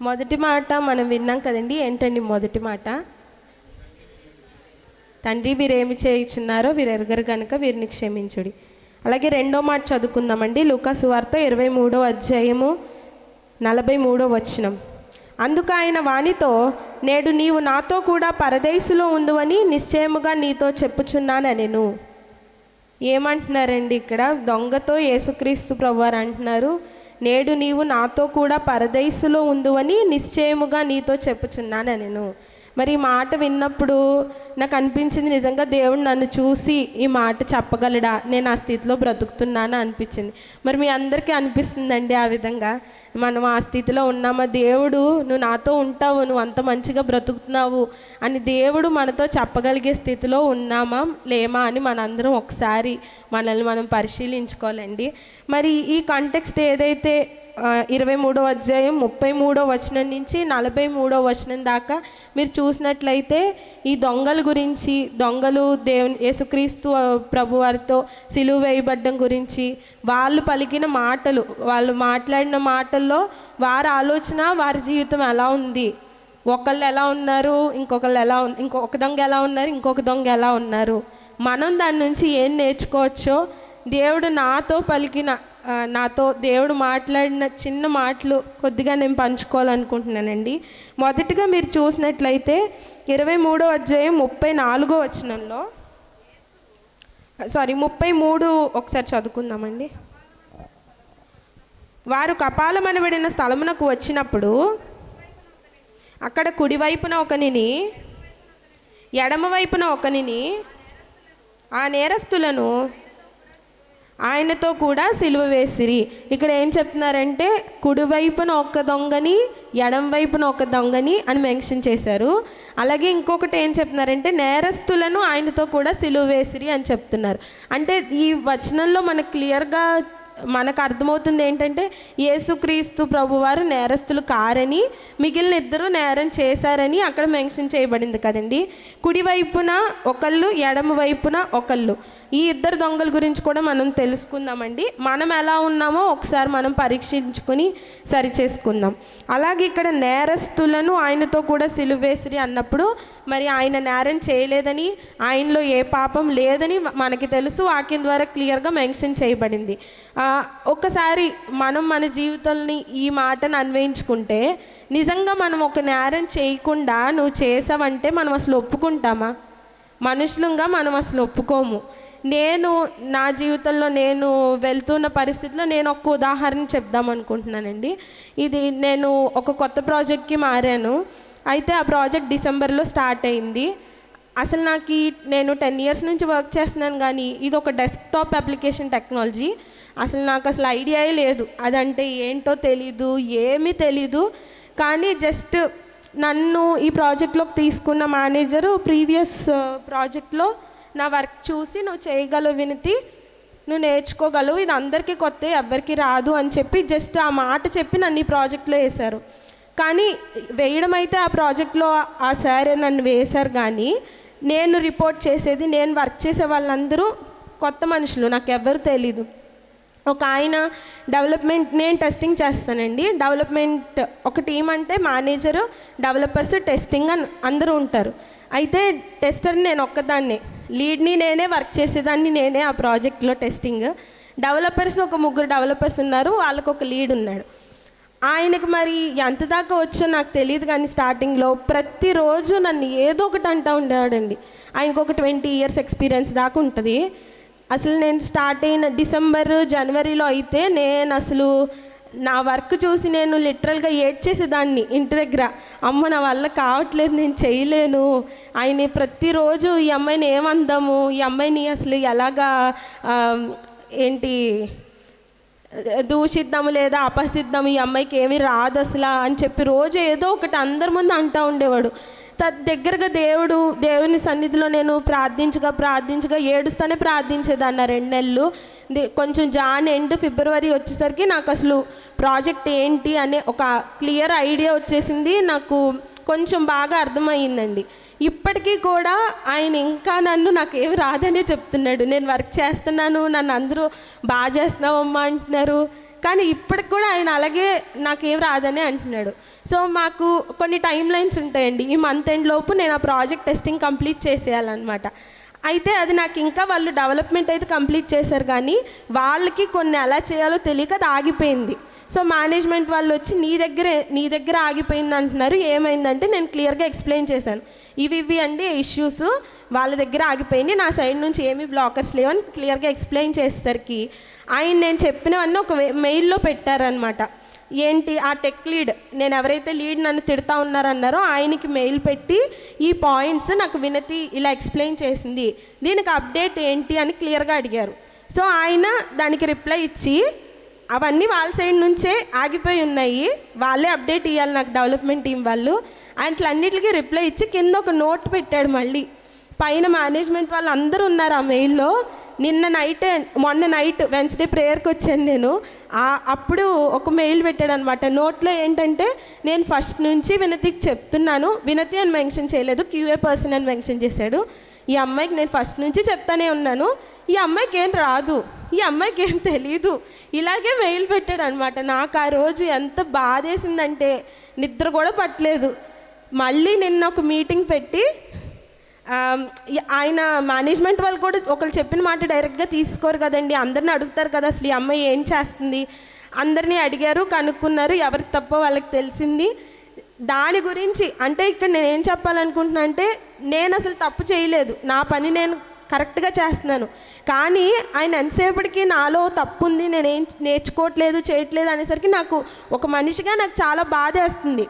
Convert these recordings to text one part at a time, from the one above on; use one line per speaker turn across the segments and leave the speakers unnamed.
మొదటి మాట మనం విన్నాం కదండి ఏంటండి మొదటి మాట? తండ్రి వీరేమి చేయుచున్నారో వీరు ఎరగరు కనుక వీరిని క్షమించుడి. అలాగే రెండో మాట చదువుకుందామండి లూకాసు వార్త ఇరవై మూడో అధ్యాయము నలభై మూడో వచనం. అందుకు ఆయన వానితో నేడు నీవు నాతో కూడా పరదేశులో ఉందువని నిశ్చయముగా నీతో చెప్పుచున్నానెను ఏమంటున్నారండి ఇక్కడ? దొంగతో యేసుక్రీస్తు ప్రభువారు అంటున్నారు నేడు నీవు నాతో కూడా పరదైసులో ఉందువని నిశ్చయముగా నీతో చెప్పుచున్నాను నేను మరి ఈ మాట విన్నప్పుడు నాకు అనిపించింది నిజంగా దేవుడు నన్ను చూసి ఈ మాట చెప్పగలడా? నేను ఆ స్థితిలో బ్రతుకుతున్నాను అనిపించింది. మరి మీ అందరికీ అనిపిస్తుందండి ఆ విధంగా? మనం ఆ స్థితిలో ఉన్నామా? దేవుడు నువ్వు నాతో ఉంటావు నువ్వు అంత మంచిగా బ్రతుకుతున్నావు అని దేవుడు మనతో చెప్పగలిగే స్థితిలో ఉన్నామా? లేమా అని మనందరం ఒకసారి మనల్ని మనం పరిశీలించుకోవాలండి. మరి ఈ కాంటెక్స్ట్ ఏదైతే ఇరవై మూడో అధ్యాయం ముప్పై మూడో వచనం నుంచి నలభై మూడో వచనం దాకా మీరు చూసినట్లయితే ఈ దొంగల గురించి దొంగలు దేవుని యేసుక్రీస్తు ప్రభువారితో ప్రభు వారితో సిలువ వేయబడ్డం గురించి వాళ్ళు పలికిన మాటలు వాళ్ళు మాట్లాడిన మాటల్లో వారి ఆలోచన వారి జీవితం ఎలా ఉంది? ఒకళ్ళు ఎలా ఉన్నారు? ఇంకొకళ్ళు ఎలా ఇంకొక దొంగ ఎలా ఉన్నారు? ఇంకొక దొంగ ఎలా ఉన్నారు? మనం దాని నుంచి ఏం నేర్చుకోవచ్చో దేవుడు నాతో పలికిన నాతో దేవుడు మాట్లాడిన చిన్న మాటలు కొద్దిగా నేను పంచుకోవాలనుకుంటున్నానండి. మొదటిగా మీరు చూసినట్లయితే ఇరవై మూడో అధ్యాయం ముప్పై నాలుగో వచనంలో సారీ ముప్పై మూడు ఒకసారి చదువుకుందామండి. వారు కపాలమనబడిన స్థలమునకు వచ్చినప్పుడు అక్కడ కుడివైపున ఒకనిని ఎడమవైపున ఒకనిని ఆ నేరస్తులను ఆయనతో కూడా సిలువ వేసిరి. ఇక్కడ ఏం చెప్తున్నారంటే కుడివైపున ఒక దొంగని ఎడం వైపున ఒక దొంగని అని మెన్షన్ చేశారు. అలాగే ఇంకొకటి ఏం చెప్తున్నారంటే నేరస్తులను ఆయనతో కూడా సిలువ వేసిరి అని చెప్తున్నారు. అంటే ఈ వచనంలో మనకు క్లియర్గా మనకు అర్థమవుతుంది ఏంటంటే యేసుక్రీస్తు ప్రభువారు నేరస్తులు కారని మిగిలిన ఇద్దరు నేరం చేశారని అక్కడ మెన్షన్ చేయబడింది కదండి. కుడివైపున ఒకళ్ళు ఎడమ వైపున ఒకళ్ళు. ఈ ఇద్దరు దొంగల గురించి కూడా మనం తెలుసుకుందామండి. మనం ఎలా ఉన్నామో ఒకసారి మనం పరీక్షించుకుని సరి చేసుకుందాం. అలాగే ఇక్కడ నేరస్తులను ఆయనతో కూడా సిలువేసిరి అన్నప్పుడు మరి ఆయన నేరం చేయలేదని ఆయనలో ఏ పాపం లేదని మనకి తెలుసు. వాక్యం ద్వారా క్లియర్గా మెన్షన్ చేయబడింది. ఒక్కసారి మనం మన జీవితాల్ని ఈ మాటను అన్వయించుకుంటే నిజంగా మనం ఒక నేరం చేయకుండా నువ్వు చేసావంటే మనం అసలు ఒప్పుకుంటామా? మనుషులంగా మనం అసలు ఒప్పుకోము. నేను నా జీవితంలో నేను వెళ్తున్న పరిస్థితిలో నేను ఒక ఉదాహరణ చెప్దాం అనుకుంటున్నానండి. ఇది నేను ఒక కొత్త ప్రాజెక్ట్కి మారాను. అయితే ఆ ప్రాజెక్ట్ డిసెంబర్లో స్టార్ట్ అయింది. అసలు నాకు ఈ నేను టెన్ ఇయర్స్ నుంచి వర్క్ చేస్తున్నాను కానీ ఇది ఒక డెస్క్టాప్ అప్లికేషన్ టెక్నాలజీ. అసలు నాకు అసలు ఐడియాయే లేదు. అదంటే ఏంటో తెలీదు ఏమీ తెలీదు. కానీ జస్ట్ నన్ను ఈ ప్రాజెక్ట్లోకి తీసుకున్న మేనేజరు ప్రీవియస్ ప్రాజెక్ట్లో నా వర్క్ చూసి నువ్వు చేయగలవు వినితి నువ్వు నేర్చుకోగలవు ఇది అందరికీ కొత్త ఎవ్వరికి రాదు అని చెప్పి జస్ట్ ఆ మాట చెప్పి నన్ను ఈ ప్రాజెక్ట్లో వేశారు. కానీ వేయడం అయితే ఆ ప్రాజెక్ట్లో ఆ సారే నన్ను వేశారు కానీ నేను రిపోర్ట్ చేసేది నేను వర్క్ చేసే వాళ్ళందరూ కొత్త మనుషులు నాకు ఎవరు తెలీదు. ఒక ఆయన డెవలప్మెంట్ నేను టెస్టింగ్ చేస్తానండి. డెవలప్మెంట్ ఒక టీం అంటే మేనేజరు డెవలపర్స్ టెస్టింగ్ అని అందరూ ఉంటారు. అయితే టెస్టర్ నేను ఒక్కదాన్నే. లీడ్ని నేనే వర్క్ చేసేదాన్ని నేనే ఆ ప్రాజెక్ట్లో టెస్టింగ్. డెవలపర్స్ ఒక ముగ్గురు డెవలపర్స్ ఉన్నారు వాళ్ళకు ఒక లీడ్ ఉన్నాడు. ఆయనకు మరి ఎంత దాకా వచ్చో నాకు తెలియదు కానీ స్టార్టింగ్లో ప్రతిరోజు నన్ను ఏదో ఒకటి అంటూ ఉండేవాడండి. ఆయనకు ఒక ట్వంటీ ఇయర్స్ ఎక్స్పీరియన్స్ దాకా ఉంటుంది. అసలు నేను స్టార్ట్ అయిన డిసెంబర్ జనవరిలో అయితే నేను అసలు నా వర్క్ చూసి నేను లిటరల్గా ఏడ్చేసేదాన్ని ఇంటి దగ్గర. అమ్మ నా వల్ల కావట్లేదు నేను చేయలేను. ఆయన ప్రతిరోజు ఈ అమ్మాయిని ఏమందాము? ఈ అమ్మాయిని అసలు ఎలాగా ఏంటి దూషిద్దాము లేదా అపసిద్దాము ఈ అమ్మాయికి ఏమీ రాదు అసలు అని చెప్పి రోజు ఏదో ఒకటి అందరి ముందు అంటూ ఉండేవాడు. త దగ్గరగా దేవుడు దేవుని సన్నిధిలో నేను ప్రార్థించగా ప్రార్థించగా ఏడుస్తానే ప్రార్థించేదాన్ని రెండు నెలలు. కొంచెం జాన్ ఎండ్ ఫిబ్రవరి వచ్చేసరికి నాకు అసలు ప్రాజెక్ట్ ఏంటి అనే ఒక క్లియర్ ఐడియా వచ్చేసింది. నాకు కొంచెం బాగా అర్థమయ్యిందండి. ఇప్పటికీ కూడా ఆయన ఇంకా నన్ను నాకు ఏమి రాదనే చెప్తున్నాడు. నేను వర్క్ చేస్తున్నాను నన్ను అందరూ బాగా చేస్తున్నావమ్మా అంటున్నారు. కానీ ఇప్పటికి కూడా ఆయన అలాగే నాకేం రాదని అంటున్నాడు. సో మాకు కొన్ని టైం లైన్స్ ఉంటాయండి. ఈ మంత్ ఎండ్ లోపు నేను ఆ ప్రాజెక్ట్ టెస్టింగ్ కంప్లీట్ చేసేయాలన్నమాట. అయితే అది నాకు ఇంకా వాళ్ళు డెవలప్మెంట్ అయితే కంప్లీట్ చేశారు కానీ వాళ్ళకి కొన్ని ఎలా చేయాలో తెలియక అది ఆగిపోయింది. సో మేనేజ్మెంట్ వాళ్ళు వచ్చి నీ దగ్గరే నీ దగ్గర ఆగిపోయింది అంటున్నారు. ఏమైందంటే నేను క్లియర్గా ఎక్స్ప్లెయిన్ చేశాను. ఇవి ఇవి అండి ఇష్యూస్. వాళ్ళ దగ్గర ఆగిపోయింది. నా సైడ్ నుంచి ఏమీ బ్లాకర్స్ లేవని క్లియర్గా ఎక్స్ప్లెయిన్ చేసేసరికి ఆయన నేను చెప్పినవన్నీ ఒక మెయిల్లో పెట్టారనమాట ఏంటి ఆ టెక్ లీడ్ నేను ఎవరైతే లీడ్ నన్ను తిడతా ఉన్నారన్నారో ఆయనకి మెయిల్ పెట్టి ఈ పాయింట్స్ నాకు వినతి ఇలా ఎక్స్ప్లెయిన్ చేసింది. దీనికి అప్డేట్ ఏంటి అని క్లియర్గా అడిగారు. సో ఆయన దానికి రిప్లై ఇచ్చి అవన్నీ వాళ్ళ సైడ్ నుంచే ఆగిపోయి ఉన్నాయి. వాళ్ళే అప్డేట్ ఇవ్వాలి నాకు డెవలప్మెంట్ టీం వాళ్ళు. అన్నిటికీ రిప్లై ఇచ్చి కింద ఒక నోట్ పెట్టాడు మళ్ళీ. పైన మేనేజ్మెంట్ వాళ్ళు అందరూ ఉన్నారు ఆ మెయిల్లో నిన్న నైట్ మొన్న నైట్ వెన్స్డే ప్రేయర్కి వచ్చాను నేను. అప్పుడు ఒక మెయిల్ పెట్టాడు అనమాట నోట్లో ఏంటంటే నేను ఫస్ట్ నుంచి వినతికి చెప్తున్నాను. వినతి అని మెన్షన్ చేయలేదు. క్యూఏ పర్సన్ అని మెన్షన్ చేశాడు. ఈ అమ్మాయికి నేను ఫస్ట్ నుంచి చెప్తానే ఉన్నాను. ఈ అమ్మాయికి ఏం రాదు. ఈ అమ్మాయికి ఏం తెలీదు. ఇలాగే మెయిల్ పెట్టాడు అనమాట నాకు ఆ రోజు ఎంత బాధేసిందంటే నిద్ర కూడా పట్టలేదు. మళ్ళీ నిన్న ఒక మీటింగ్ పెట్టి ఆయన మేనేజ్మెంట్ వాళ్ళు కూడా ఒకరు చెప్పిన మాట డైరెక్ట్గా తీసుకోరు కదండి. అందరిని అడుగుతారు కదా అసలు ఈ అమ్మాయి ఏం చేస్తుంది? అందరినీ అడిగారు కనుక్కున్నారు ఎవరి తప్ప వాళ్ళకి తెలిసింది. దాని గురించి అంటే ఇక్కడ నేను ఏం చెప్పాలనుకుంటున్నా అంటే నేను అసలు తప్పు చేయలేదు. నా పని నేను కరెక్ట్గా చేస్తున్నాను. కానీ ఆయన ఎంతసేపటికి నాలో తప్పు ఉంది నేనేం నేర్చుకోవట్లేదు చేయట్లేదు అనేసరికి నాకు ఒక మనిషిగా నాకు చాలా బాధేస్తుంది.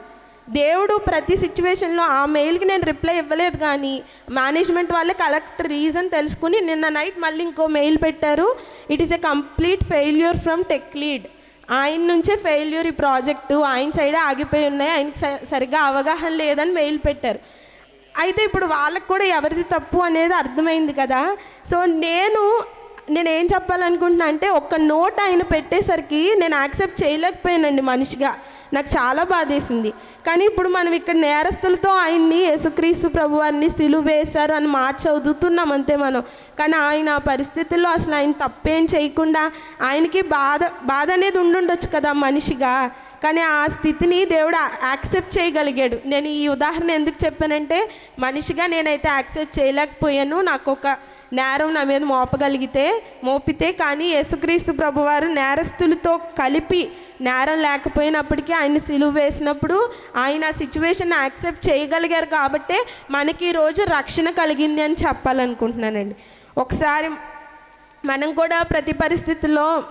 దేవుడు ప్రతి సిచ్యువేషన్లో ఆ మెయిల్కి నేను రిప్లై ఇవ్వలేదు కానీ మేనేజ్మెంట్ వాళ్ళే కరెక్ట్ రీజన్ తెలుసుకుని నిన్న నైట్ మళ్ళీ ఇంకో మెయిల్ పెట్టారు. It is a complete failure from tech lead ఆయన నుంచే ఫెయిల్యూర్ ఈ ప్రాజెక్టు ఆయన సైడే ఆగిపోయి ఉన్నాయి ఆయనకి స- సరిగ్గా అవగాహన లేదని మెయిల్ పెట్టారు. అయితే ఇప్పుడు వాళ్ళకు కూడా ఎవరిది తప్పు అనేది అర్థమైంది కదా. సో నేను నేను ఏం చెప్పాలనుకుంటున్నా అంటే ఒక్క నోట్ ఆయన పెట్టేసరికి నేను యాక్సెప్ట్ చేయలేకపోయానండి మనిషిగా. నాకు చాలా బాధేసింది. కానీ ఇప్పుడు మనం ఇక్కడ నేరస్తులతో ఆయన్ని యేసుక్రీస్తు ప్రభువారిని సిలువ వేశారు అని మాట చదువుతున్నాం అంతే మనం. కానీ ఆయన ఆ పరిస్థితుల్లో అసలు ఆయన తప్పేం చేయకుండా ఆయనకి బాధ బాధ అనేది ఉండుండొచ్చు కదా మనిషిగా. కానీ ఆ స్థితిని దేవుడు యాక్సెప్ట్ చేయగలిగాడు. నేను ఈ ఉదాహరణ ఎందుకు చెప్పానంటే మనిషిగా నేనైతే యాక్సెప్ట్ చేయలేకపోయాను. నాకు ఒక నేరం నా మీద మోపగలిగితే మోపితే కానీ యేసుక్రీస్తు ప్రభువారు నేరస్తులతో కలిపి నేరం లేకపోయినప్పటికీ ఆయన సిలువ వేసినప్పుడు ఆయన ఆ సిచ్యువేషన్ యాక్సెప్ట్ చేయగలిగారు కాబట్టే మనకి ఈ రోజు రక్షణ కలిగింది అని చెప్పాలనుకుంటున్నానండి. ఒకసారి మనం కూడా ప్రతి పరిస్థితుల్లో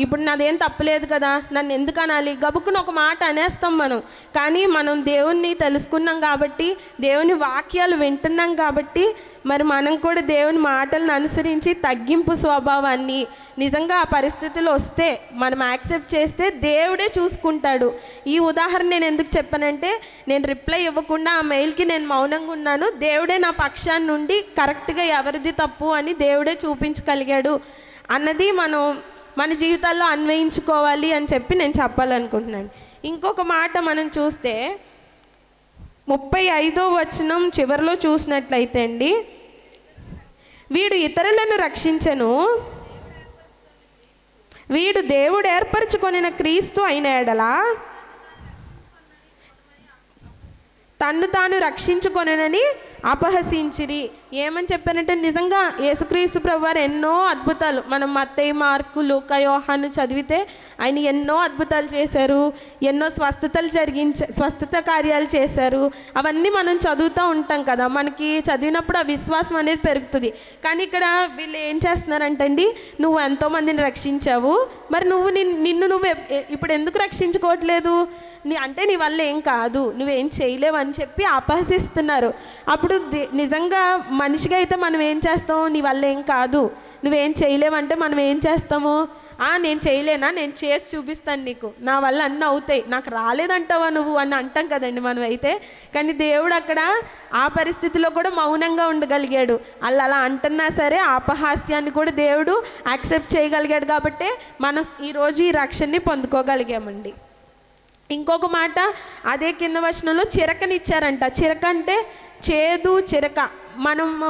ఇప్పుడు నాదేం తప్పలేదు కదా? నన్ను ఎందుకు అనాలి? గబుక్కున ఒక మాట అనేస్తాం మనం. కానీ మనం దేవుణ్ణి తెలుసుకున్నాం కాబట్టి దేవుని వాక్యాలు వింటున్నాం కాబట్టి మరి మనం కూడా దేవుని మాటలను అనుసరించి తగ్గింపు స్వభావాన్ని నిజంగా ఆ పరిస్థితులు వస్తే మనం యాక్సెప్ట్ చేస్తే దేవుడే చూసుకుంటాడు. ఈ ఉదాహరణ నేను ఎందుకు చెప్పానంటే నేను రిప్లై ఇవ్వకుండా ఆ మెయిల్కి నేను మౌనంగా ఉన్నాను. దేవుడే నా పక్షాన్ని నుండి కరెక్ట్గా ఎవరిది తప్పు అని దేవుడే చూపించగలిగాడు అన్నది మనం మన జీవితాల్లో అన్వయించుకోవాలి అని చెప్పి నేను చెప్పాలనుకుంటున్నాను. ఇంకొక మాట మనం చూస్తే ముప్పై ఐదో వచనం చివరిలో చూసినట్లయితే అండి వీడు ఇతరులను రక్షించను వీడు దేవుడు ఏర్పరచుకొనిన క్రీస్తు అయిన ఎడలా తన్ను తాను రక్షించుకొనని అపహసించిరి. ఏమని చెప్పారంటే నిజంగా యేసుక్రీస్తు ప్రభువారు ఎన్నో అద్భుతాలు మనం మత్తయ్య మార్కు లూకా యోహాను చదివితే ఆయన ఎన్నో అద్భుతాలు చేశారు ఎన్నో స్వస్థతలు జరిగించ స్వస్థత కార్యాలు చేశారు. అవన్నీ మనం చదువుతూ ఉంటాం కదా మనకి చదివినప్పుడు ఆ విశ్వాసం అనేది పెరుగుతుంది. కానీ ఇక్కడ వీళ్ళు ఏం చేస్తున్నారంటండి నువ్వు ఎంతోమందిని రక్షించావు మరి నువ్వు నిన్ను నువ్వు ఇప్పుడు ఎందుకు రక్షించుకోవట్లేదు? నీ అంటే నీ వల్ల ఏం కాదు నువ్వేం చేయలేవు అని చెప్పి అపహసిస్తున్నారు. అప్పుడు అప్పుడు నిజంగా మనిషిగా అయితే మనం ఏం చేస్తాం? నీ వల్ల ఏం కాదు. నువ్వేం చేయలేవంటే మనం ఏం చేస్తాము? "ఆ, నేను చేయలేనా? నేను చేసి చూపిస్తాను నీకు. నా వల్ల అన్నీ అవుతాయి. నాకు రాలేదంటావా నువ్వు అని అంటాం కదండి మనం అయితే. కానీ దేవుడు అక్కడ ఆ పరిస్థితిలో కూడా మౌనంగా ఉండగలిగాడు. అలా అలా అంటున్నా సరే అపహాస్యాన్ని కూడా దేవుడు యాక్సెప్ట్ చేయగలిగాడు కాబట్టి మనం ఈరోజు ఈ రక్షణని పొందుకోగలిగామండి. ఇంకొక మాట అదే కింద వచనంలో చిరకనిచ్చారంట. చిరక అంటే చేదు చిరక. మనం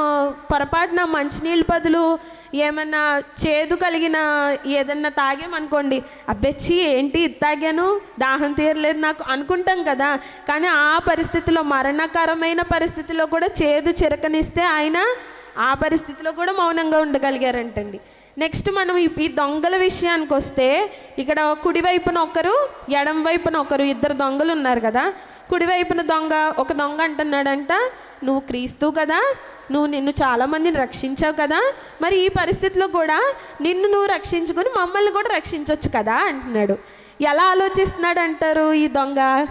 పొరపాటున మంచినీళ్ళ బదులు ఏమన్నా చేదు కలిగిన ఏదన్నా తాగామనుకోండి అబ్బెచ్చి ఏంటి ఇది తాగాను? దాహం తీరలేదు నాకు అనుకుంటాం కదా. కానీ ఆ పరిస్థితిలో మరణకరమైన పరిస్థితిలో కూడా చేదు చిరకనిస్తే ఆయన ఆ పరిస్థితిలో కూడా మౌనంగా ఉండగలిగారంటండి. నెక్స్ట్ మనం ఈ- ఈ దొంగల విషయానికి వస్తే ఇక్కడ కుడి వైపున ఒకరు ఎడం వైపున ఒకరు ఇద్దరు దొంగలు ఉన్నారు కదా. కుడివైపున దొంగ ఒక దొంగ అంటున్నాడంట నువ్వు క్రీస్తు కదా? నువ్వు నిన్ను చాలామందిని రక్షించావు కదా? మరి ఈ పరిస్థితిలో కూడా నిన్ను నువ్వు రక్షించుకొని మమ్మల్ని కూడా రక్షించవచ్చు కదా? అంటున్నాడు. ఎలా ఆలోచిస్తున్నాడు అంటారు ఈ దొంగ?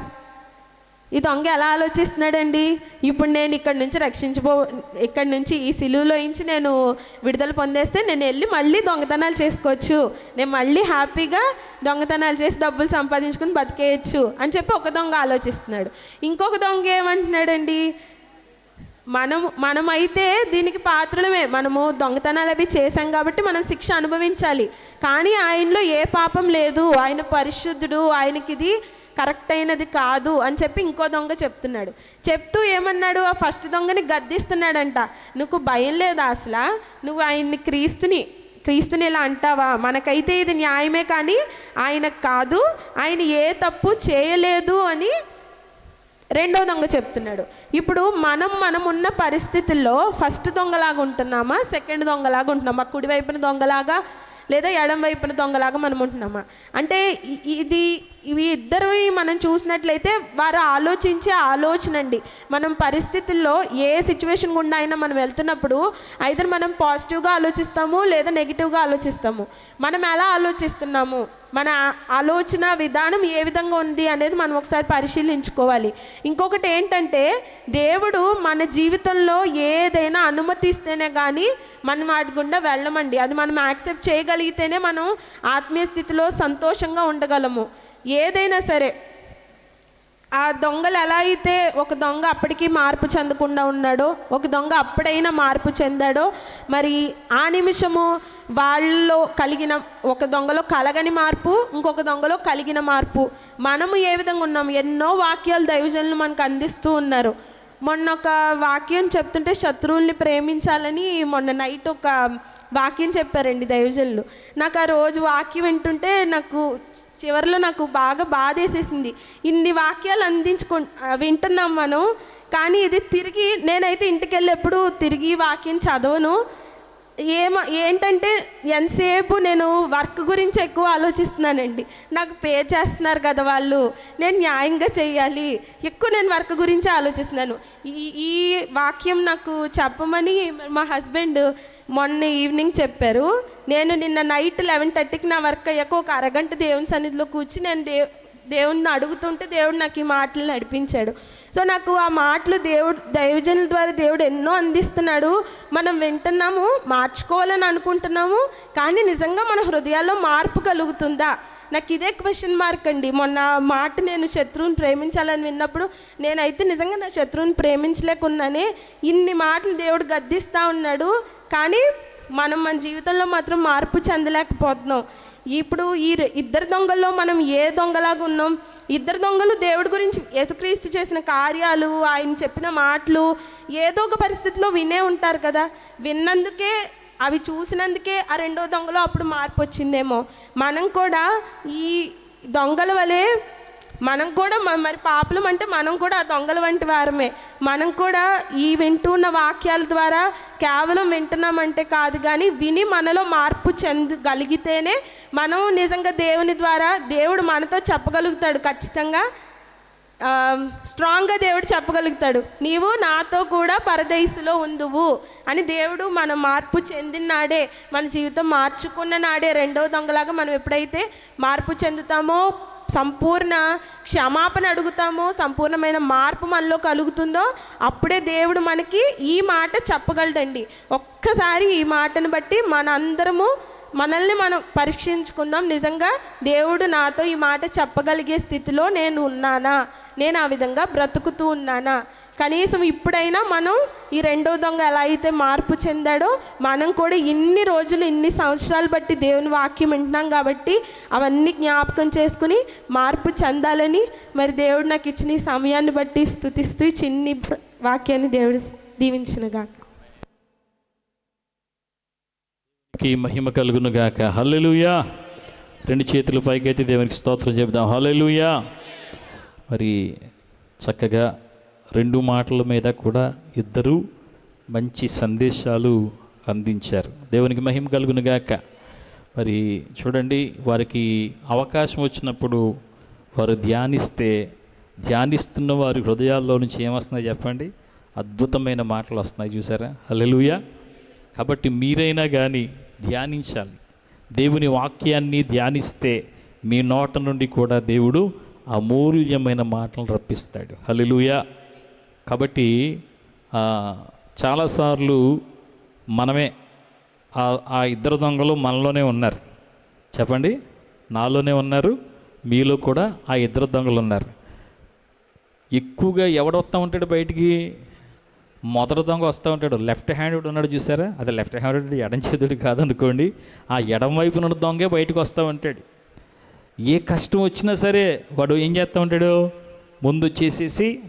ఈ దొంగ ఎలా ఆలోచిస్తున్నాడండి? ఇప్పుడు నేను ఇక్కడ నుంచి రక్షించబో ఇక్కడ నుంచి ఈ సిలువులో నుంచి నేను విడుదల పొందేస్తే నేను వెళ్ళి మళ్ళీ దొంగతనాలు చేసుకోవచ్చు. నేను మళ్ళీ హ్యాపీగా దొంగతనాలు చేసి డబ్బులు సంపాదించుకుని బతికేయచ్చు అని చెప్పి ఒక దొంగ ఆలోచిస్తున్నాడు. ఇంకొక దొంగ ఏమంటున్నాడండి? మనం మనమైతే దీనికి పాత్రలమే. మనము దొంగతనాలు అవి చేశాం కాబట్టి మనం శిక్ష అనుభవించాలి. కానీ ఆయనలో ఏ పాపం లేదు. ఆయన పరిశుద్ధుడు. ఆయనకి ఇది కరెక్ట్ అయినది కాదు అని చెప్పి ఇంకో దొంగ చెప్తున్నాడు. చెప్తూ ఏమన్నాడు? ఆ ఫస్ట్ దొంగని గద్దిస్తున్నాడంట. నువ్వు భయం లేదా అసలు? నువ్వు ఆయన్ని క్రీస్తుని క్రీస్తుని ఇలా అంటావా? మనకైతే ఇది న్యాయమే కానీ ఆయనకు కాదు ఆయన ఏ తప్పు చేయలేదు అని రెండో దొంగ చెప్తున్నాడు. ఇప్పుడు మనం మనం ఉన్న పరిస్థితుల్లో ఫస్ట్ దొంగలాగా ఉంటున్నామా? సెకండ్ దొంగలాగా ఉంటున్నామా? కుడివైపున దొంగలాగా లేదా ఎడం వైపున దొంగలాగా మనం ఉంటున్నామా? అంటే ఇది ఇవి ఇద్దరు మనం చూసినట్లయితే వారు ఆలోచించే ఆలోచన అండి. మనం పరిస్థితుల్లో ఏ సిచ్యువేషన్ గుండా అయినా మనం వెళ్తున్నప్పుడు అయితే మనం పాజిటివ్గా ఆలోచిస్తాము లేదా నెగిటివ్గా ఆలోచిస్తాము. మనం ఎలా ఆలోచిస్తున్నాము? మన ఆలోచన విధానం ఏ విధంగా ఉంది అనేది మనం ఒకసారి పరిశీలించుకోవాలి. ఇంకొకటి ఏంటంటే దేవుడు మన జీవితంలో ఏదైనా అనుమతిస్తేనే కానీ మనం వాటి గుండా వెళ్ళమండి. అది మనం యాక్సెప్ట్ చేయగలిగితేనే మనం ఆత్మీయ స్థితిలో సంతోషంగా ఉండగలము. ఏదైనా సరే ఆ దొంగలు ఎలా అయితే ఒక దొంగ అప్పటికి మార్పు చెందకుండా ఉన్నాడో ఒక దొంగ అప్పుడైనా మార్పు చెందాడో మరి ఆ నిమిషము వాళ్ళలో కలిగిన ఒక దొంగలో కలగని మార్పు ఇంకొక దొంగలో కలిగిన మార్పు. మనము ఏ విధంగా ఉన్నాము ఎన్నో వాక్యాలు దైవజనులు మనకు అందిస్తూ ఉన్నారు. మొన్న ఒక వాక్యం చెప్తుంటే శత్రువుల్ని ప్రేమించాలని మొన్న నైట్ ఒక వాక్యం చెప్పారండి దైవజనులు. నాకు ఆ రోజు వాక్యం వింటుంటే నాకు చివరిలో నాకు బాగా బాధేసేసింది. ఇన్ని వాక్యాలు అందించుకు వింటున్నాం మనం. కానీ ఇది తిరిగి నేనైతే ఇంటికి వెళ్ళేప్పుడు తిరిగి వాక్యం చదవను. ఏమ ఏంటంటే ఎంతసేపు నేను వర్క్ గురించి ఎక్కువ ఆలోచిస్తున్నానండి. నాకు పే చేస్తున్నారు కదా వాళ్ళు. నేను న్యాయంగా చేయాలి. ఎక్కువ నేను వర్క్ గురించి ఆలోచిస్తున్నాను. ఈ ఈ వాక్యం నాకు చెప్పమని మా హస్బెండ్ మొన్న ఈవినింగ్ చెప్పారు. నేను నిన్న నైట్ లెవెన్ థర్టీకి నా వర్క్ అయ్యాక ఒక అరగంట దేవుని సన్నిధిలో కూర్చి నేను దేవ్ దేవుణ్ణి అడుగుతుంటే దేవుడు నాకు ఈ మాటలు నడిపించాడు. సో నాకు ఆ మాటలు దేవుడు దైవజనుల ద్వారా దేవుడు ఎన్నో అందిస్తున్నాడు. మనం వింటున్నాము మార్చుకోవాలని అనుకుంటున్నాము కానీ నిజంగా మన హృదయాల్లో మార్పు కలుగుతుందా? నాకు ఇదే క్వశ్చన్ మార్క్ అండి. మొన్న మాట నేను శత్రువుని ప్రేమించాలని విన్నప్పుడు నేనైతే నిజంగా నా శత్రువుని ప్రేమించలేకున్నానే. ఇన్ని మాటలు దేవుడు గద్దిస్తూ ఉన్నాడు. కానీ మనం మన జీవితంలో మాత్రం మార్పు చెందలేకపోతున్నాం. ఇప్పుడు ఈ ఇద్దరు దొంగల్లో మనం ఏ దొంగలాగా ఉన్నాం? ఇద్దరు దొంగలు దేవుడి గురించి యేసుక్రీస్తు చేసిన కార్యాలు ఆయన చెప్పిన మాటలు ఏదో ఒక పరిస్థితిలో వినే ఉంటారు కదా. విన్నందుకే అవి చూసినందుకే ఆ రెండో దొంగలో అప్పుడు మార్పు వచ్చిందేమో. మనం కూడా ఈ దొంగల వలె మనం కూడా మ- మరి పాపలం అంటే మనం కూడా దొంగల వంటి వారమే. మనం కూడా ఈ వింటున్న వాక్యాల ద్వారా కేవలం వింటున్నామంటే కాదు కానీ విని మనలో మార్పు చెందగలిగితేనే మనం నిజంగా దేవుని ద్వారా దేవుడు మనతో చెప్పగలుగుతాడు ఖచ్చితంగా. స్ట్రాంగ్గా దేవుడు చెప్పగలుగుతాడు. నీవు నాతో కూడా పరదేశులో ఉందువు అని దేవుడు మన మార్పు చెందిన నాడే మన జీవితం మార్చుకున్న నాడే రెండవ దొంగలాగా మనం ఎప్పుడైతే మార్పు చెందుతామో సంపూర్ణ క్షమాపణ అడుగుతామో సంపూర్ణమైన మార్పు మనలో కలుగుతుందో అప్పుడే దేవుడు మనకి ఈ మాట చెప్పగలడండి. ఒక్కసారి ఈ మాటను బట్టి మన అందరము మనల్ని మనం పరీక్షించుకుందాం. నిజంగా దేవుడు నాతో ఈ మాట చెప్పగలిగే స్థితిలో నేను ఉన్నానా? నేను ఆ విధంగా బ్రతుకుతూ ఉన్నానా? కనీసం ఇప్పుడైనా మనం ఈ రెండో దొంగ ఎలా అయితే మార్పు చెందాడో మనం కూడా ఇన్ని రోజులు ఇన్ని సంవత్సరాలు బట్టి దేవుని వాక్యం వింటున్నాం కాబట్టి అవన్నీ జ్ఞాపకం చేసుకుని మార్పు చెందాలని మరి దేవుడు నాకు ఇచ్చిన ఈ సమయాన్ని బట్టి స్థుతిస్తూ చిన్ని వాక్యాన్ని దేవుడు దీవించినగా
మహిమ కలుగునుగాక. హల్లెలుయా. రెండు చేతులు పైకైతే దేవునికి స్తోత్రం చెబుదాం. హల్లెలుయా. మరి చక్కగా రెండు మాటల మీద కూడా ఇద్దరు మంచి సందేశాలు అందించారు. దేవునికి మహిమ కలుగునుగాక మరి చూడండి వారికి అవకాశం వచ్చినప్పుడు వారు ధ్యానిస్తే ధ్యానిస్తున్న వారి హృదయాల్లో నుంచి ఏమొస్తున్నాయి చెప్పండి? అద్భుతమైన మాటలు వస్తున్నాయి చూసారా? హల్లెలూయా. కాబట్టి మీరైనా కానీ ధ్యానించాలి. దేవుని వాక్యాన్ని ధ్యానిస్తే మీ నోట నుండి కూడా దేవుడు అమూల్యమైన మాటలు రప్పిస్తాడు. హల్లెలూయా. కాబట్టి చాలాసార్లు మనమే ఆ ఆ ఇద్దరు దొంగలు మనలోనే ఉన్నారు. చెప్పండి? నాలోనే ఉన్నారు మీలో కూడా ఆ ఇద్దరు దొంగలు ఉన్నారు. ఎక్కువగా ఎవడు వస్తూ ఉంటాడు బయటికి? మొదటి దొంగ వస్తూ ఉంటాడు. లెఫ్ట్ హ్యాండెడ్ ఉన్నాడు చూసారా? అది లెఫ్ట్ హ్యాండెడ్ ఎడం చేతుడు కాదనుకోండి ఆ ఎడం వైపున ఉన్న దొంగే బయటకు వస్తూ ఉంటాడు. ఏ కష్టం వచ్చినా సరే వాడు ఏం చేస్తూ ఉంటాడు? ముందు వచ్చేసేసి